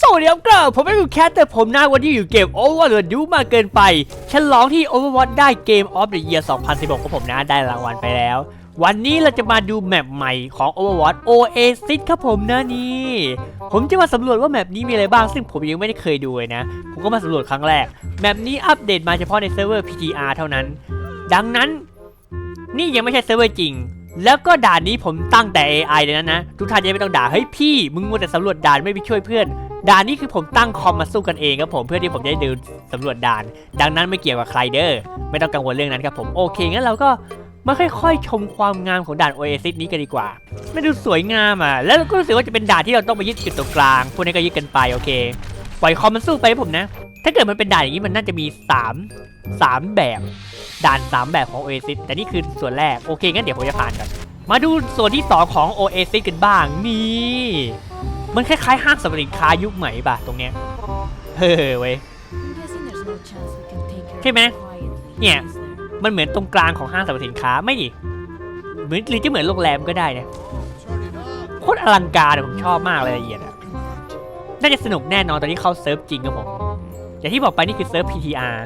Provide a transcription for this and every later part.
สวัสดีครับก็ผมไม่คือแคทแต่ผมนะวันนี้อยู่เกม Overwatch ดูมาเกินไปฉันร้องที่ Overwatch ได้เกม of the Year 2016ของผมนะได้รางวัลไปแล้ว วันนี้เราจะมาดูแมปใหม่ของ Overwatch Oasis ครับผมนะนี่ ผมจะมาสำรวจว่าแมปนี้มีอะไรบ้าง ซึ่งผมยังไม่ได้เคยดูเลยนะ ผมก็มาสำรวจครั้งแรก แมปนี้อัปเดตมาเฉพาะในเซิร์ฟเวอร์ PTR เท่านั้น ดังนั้นนี่ยังไม่ใช่เซิร์ฟเวอร์จริงแล้วก็ด่านนี้ผมตั้งแต่ AI เลยนะนะ ทุกท่านจะไม่ต้องด่า เฮ้ยพี่ มึงมัวแต่สำรวจด่านไม่ไปช่วยเพื่อน ด่านนี้คือผมตั้งคอมมาสู้กันเองครับผมเพื่อที่ผมจะได้เดินสำรวจด่าน ดังนั้นไม่เกี่ยวกับใครเด้อไม่ต้องกังวลเรื่องนั้นครับผมโอเคงั้นเราก็มาค่อยๆ ชมความงามของด่าน Oasis นี้กันดีกว่า ไม่ดูสวยงามอะ แล้วก็รู้สึกว่าจะเป็นด่านที่เราต้องไปยึดจุดตรงกลาง พวกนี้ก็ยึดกันไปโอเค ปล่อยคอมมันสู้ไปผมนะ ถ้าเกิดมันเป็นด่านอย่างนี้มันน่าจะมี 3 3 แบบ ด่าน 3 แบบของ Oasis แต่นี่คือส่วนแรก โอเคงั้นเดี๋ยวผมจะผ่านกัน มาดูส่วนที่ 2 ของ Oasis กันบ้างนี่ มันคล้ายๆห้างสรรพสินค้ายุคใหม่ป่ะตรงเนี้ยเฮ้ยเว้ยใช่ไหมเนี่ยมันเหมือนตรงกลางของห้างสรรพสินค้าไม่ดิเหมือนหรือจะเหมือนโรงแรมก็ได้นะโคตรอลังการผมชอบมากเลยละเอียดอะน่าจะสนุกแน่นอนตอนที่เขาเซิร์ฟจริงครับผมอย่างที่บอกไปนี่คือเซิร์ฟ PTR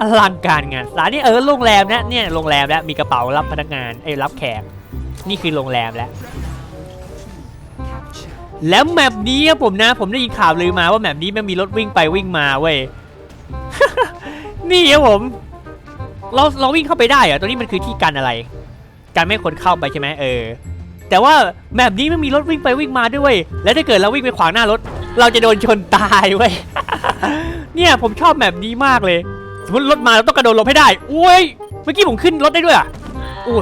อลังการงานสร้านี่เออโรงแรมนะเนี่ยโรงแรมแล้วมีกระเป๋ารับพนักงานเอ้รับแขกนี่คือโรงแรมแล้ว แล้วแมปนี้อะผมนะ ผมได้ยินข่าวลือมาว่าแมปนี้มันมีรถวิ่งไปวิ่งมาเว้ย นี่ครับผม เราเราวิ่งเข้าไปได้เหรอตัวนี้มันคือที่กันอะไร การไม่คนเข้าไปใช่ไหมเออ แต่ว่าแมปนี้มันมีรถวิ่งไปวิ่งมาด้วย แล้วถ้าเกิดเราวิ่งไปขวางหน้ารถ เราจะโดนชนตายเว้ย เนี่ยผมชอบแมปนี้มากเลย สมมติรถมาเราต้องกระโดดหลบให้ได้อุ้ย เมื่อกี้ผมขึ้นรถได้ด้วยอะอู้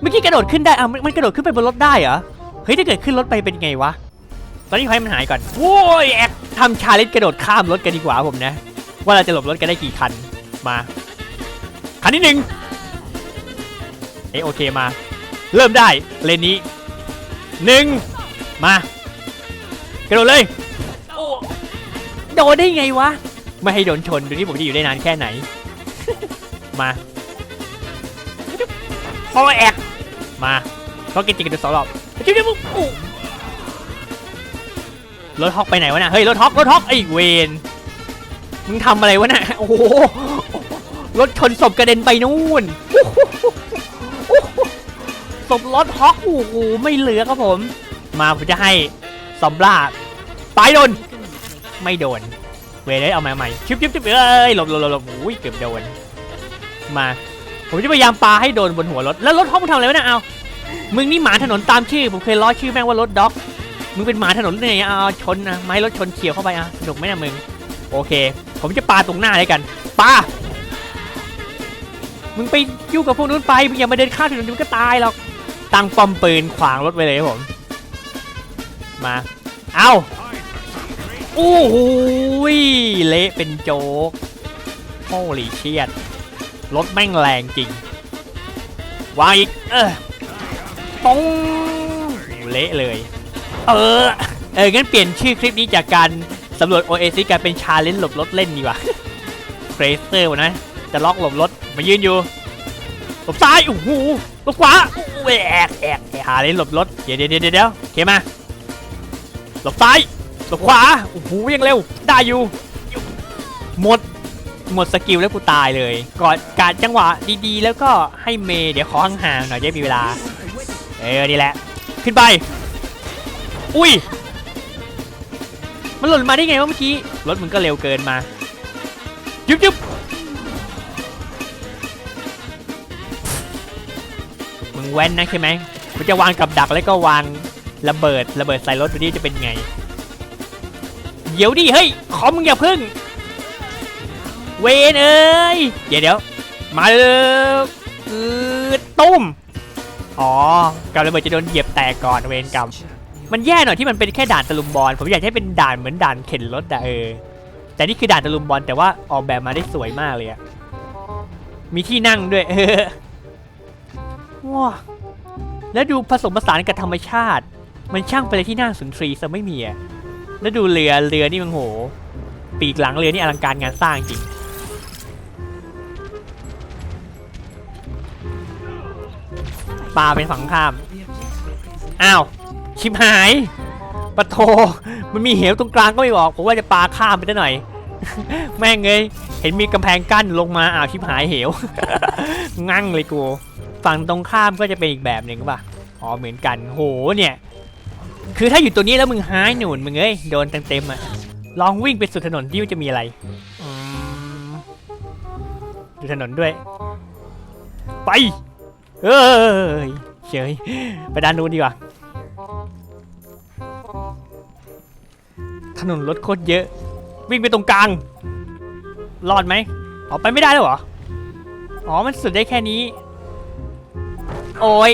เมื่อกี้กระโดดขึ้นได้อะมันกระโดดขึ้นไปบนรถได้เหรอ ฮ้ยถ้าเกิดขึ้นรถไปเป็นไงวะ ตอนนี้ขอให้มันหายก่อนโว้ยแอกทำชาเลนจ์กระโดดข้ามรถกันดีกว่าผมนะ ว่าเราจะหลบรถกันได้กี่คันมา คันที่หนึ่งเอโอเคมา เริ่มได้เลนนี้หนึ่งมากระโดดเลยโอ้โดนได้ไงวะ ไม่ให้โดนชน ดูนี่ผมจะอยู่ได้นานแค่ไหน มาพอแอกมาเพราะกินจิกกันสองรอบ จิ๊บจิ๊บปุ๊บรถฮอกไปไหนวะน่ะเฮ้ยรถฮอกรถฮอกไอ้เวนมึงทำอะไรวะน่ะโอ้โหรถชนศพกระเด็นไปนู่นศพรถฮอกโอ้โหไม่เหลือครับผม มาผมจะให้ซอมบ้าตายโดน ไม่โดน เวเลยเอามาใหม่ชิบชิบชิบเอ้ยหลบหลบหลบอุ้ยเกือบโดนมา ผมจะพยายามปาให้โดนบนหัวรถแล้วรถฮอกมึงทำอะไรวะเนี่ยเอา มึงนี่หมาถนนตามชื่อ ผมเคยล้อชื่อแม่งว่ารถด็อก มึงเป็นหมาถนนเนี่ยเอาชนนะไม้รถชนเฉียวเข้าไปอะสนุกไหมนะมึง โอเค ผมจะปาตรงหน้าเลยกันปามึงไปยุ่งกับพวกนู้นไป มึงอย่ามาเดินข้ามถนนมึงก็ตายหรอก ตั้งป้อมปืนขวางรถไว้เลยครับผม มา เอาโอ้โหเละเป็นโจ๊กโอ้ลีเชียดรถแม่งแรงจริงวางอีก เออ ปองเละเลย เออ เออ งั้นเปลี่ยนชื่อคลิปนี้จากการสำรวจ Oasis กลายเป็นชาเลนจ์หลบรถเล่นดีกว่าเฟรเซอร์วะนะ จะล็อกหลบรถมายืนอยู่หลบซ้าย โอ้โหหลบขวาแหวกแอกหาเลนหลบรถเดี๋ยวเดี๋ยวเดี๋ยวเดี๋ยวโอเคมา หลบซ้าย หลบขวา โอ้โหยังเร็ว ได้อยู่ หมด หมดสกิลแล้วกูตายเลย ก่อนการจังหวะดีๆ แล้วก็ให้เมย์เดี๋ยวขอห่างๆหน่อยจะได้มีเวลา เออนี่แหละ ขึ้นไป อุ้ย มันหล่นมาได้ไงวะเมื่อกี้ รถมึงก็เร็วเกินมา ยุบยุบมึงแว้นนะใช่ไหมมึงจะวางกับดักแล้วก็วางระเบิดระเบิดใส่รถดูดิจะเป็นไง เดี๋ยวดิเฮ้ยคอมมึงอย่าพึ่ง เวนเอ้ยเดี๋ยวเดี๋ยวมาเลยตุ้ม อ๋อกับระเบิดจะโดนเหยียบแตกก่อนเวนกรรม มันแย่หน่อยที่มันเป็นแค่ด่านตะลุมบอล ผมอยากให้เป็นด่านเหมือนด่านเข็นรถอะเออ แต่นี่คือด่านตะลุมบอลแต่ว่าออกแบบมาได้สวยมากเลยอะมีที่นั่งด้วยเออว้าแล้วดูผสมผสานกับธรรมชาติ มันช่างเป็นอะไรที่น่าสุนทรีซะไม่มีอะแล้วดูเรือเรือนี่มันโห ปีกหลังเรือนี่อลังการงานสร้างจริง ปลาเป็นฝั่งข้าม อ้าว ชิบหายปะโท มันมีเหวตรงกลางก็ไม่บอก ผมว่าจะปาข้ามไปซะหน่อย แม่งเลยเห็นมีกำแพงกั้นลงมา อ้าว ชิบหายเหว งั่งเลยกู ฝั่งตรงข้ามก็จะเป็นอีกแบบหนึ่งป่ะ อ๋อ เหมือนกัน โห เนี่ย คือถ้าอยู่ตัวนี้แล้วมึงหายหนุนมึงเอ้ย โดนเต็มๆอะ ลองวิ่งไปสุดถนนที่จะมีอะไรดูถนนด้วย ไป เอ้ยเฉยไปด้านนู้นดีกว่า ถนนรถโคตรเยอะ วิ่งไปตรงกลาง รอดไหมออกไปไม่ได้แล้วเหรอ อ๋อ มันสุดได้แค่นี้ โอ้ย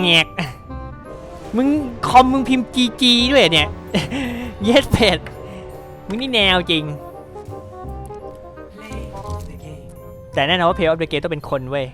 แงกมึงคอมมึงพิมพ์ GG ด้วยเนี่ย เยสเพดมึงนี่แนวจริง แต่แน่นอนว่าเพลย์ออฟเดอะเกมต้องเป็นคนเว้ย